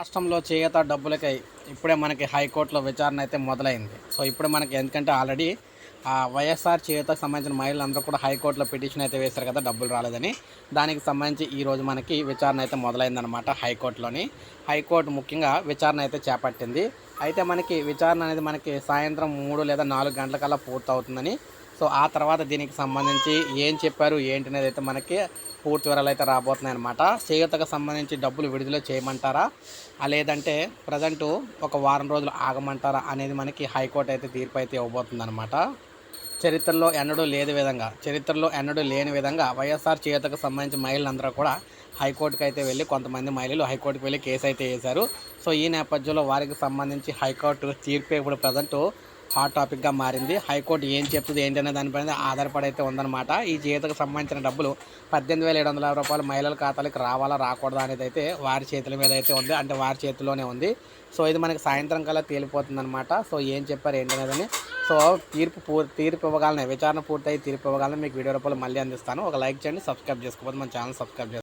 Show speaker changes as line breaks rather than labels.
రాష్ట్రంలో చేత డబ్బులకై ఇప్పుడే మనకి హైకోర్టులో విచారణ అయితే మొదలైంది. సో ఇప్పుడు మనకి ఎందుకంటే ఆల్రెడీ ఆ వైఎస్ఆర్ చేయూతకు సంబంధించిన మహిళలందరూ కూడా హైకోర్టులో పిటిషన్ అయితే వేశారు కదా డబ్బులు రాలేదని. దానికి సంబంధించి ఈరోజు మనకి విచారణ అయితే మొదలైందనమాట హైకోర్టులోని. హైకోర్టు ముఖ్యంగా విచారణ అయితే చేపట్టింది. అయితే మనకి విచారణ అనేది మనకి సాయంత్రం మూడు లేదా నాలుగు గంటలకల్లా పూర్తవుతుందని సో ఆ తర్వాత దీనికి సంబంధించి ఏం చెప్పారు ఏంటి అనేది అయితే మనకి పూర్తి వివరాలు అయితే రాబోతున్నాయి అనమాట చేయూతకు సంబంధించి డబ్బులు విడుదల చేయమంటారా? లేదంటే ప్రజెంటు ఒక వారం రోజులు ఆగమంటారా అనేది మనకి హైకోర్టు అయితే తీర్పు అయితే ఇవ్వబోతుంది అనమాట చరిత్రలో ఎన్నడూ లేని విధంగా చరిత్రలో ఎన్నడూ లేని విధంగా వైఎస్ఆర్ చేయూతకు సంబంధించి మహిళలందరూ కూడా హైకోర్టుకి అయితే వెళ్ళి కొంతమంది మహిళలు హైకోర్టుకి వెళ్ళి కేసు అయితే వేశారు. సో ఈ నేపథ్యంలో వారికి సంబంధించి హైకోర్టు తీర్పు ఇప్పుడు ప్రజెంట్ హాట్ టాపిక్గా మారింది. హైకోర్టు ఏం చెప్తుంది ఏంటనే దానిపైన ఆధారపడి అయితే ఉందన్నమాట. ఈ జీతకు సంబంధించిన డబ్బులు పద్దెనిమిది వేల ఏడు వందల యాభై రూపాయలు మహిళల ఖాతాలకు రావాలా రాకూడదా అనేది అయితే వారి చేతుల మీద అయితే ఉంది. అంటే వారి చేతిలోనే ఉంది. సో ఇది మనకి సాయంత్రం కల్లా తేలిపోతుంది అనమాట సో ఏం చెప్పారు ఏంటనేదని సో తీర్పు పూర్ తీర్పు ఇవ్వగలనే? విచారణ పూర్తయి తీర్పు ఇవ్వగలనే? మీకు వీడియో రూపాయలు మళ్ళీ అందిస్తాను. ఒక లైక్ చేయండి సబ్స్క్రైబ్ చేసుకోకపోతే మన ఛానల్ సబ్స్క్రైబ్ చేసుకోండి.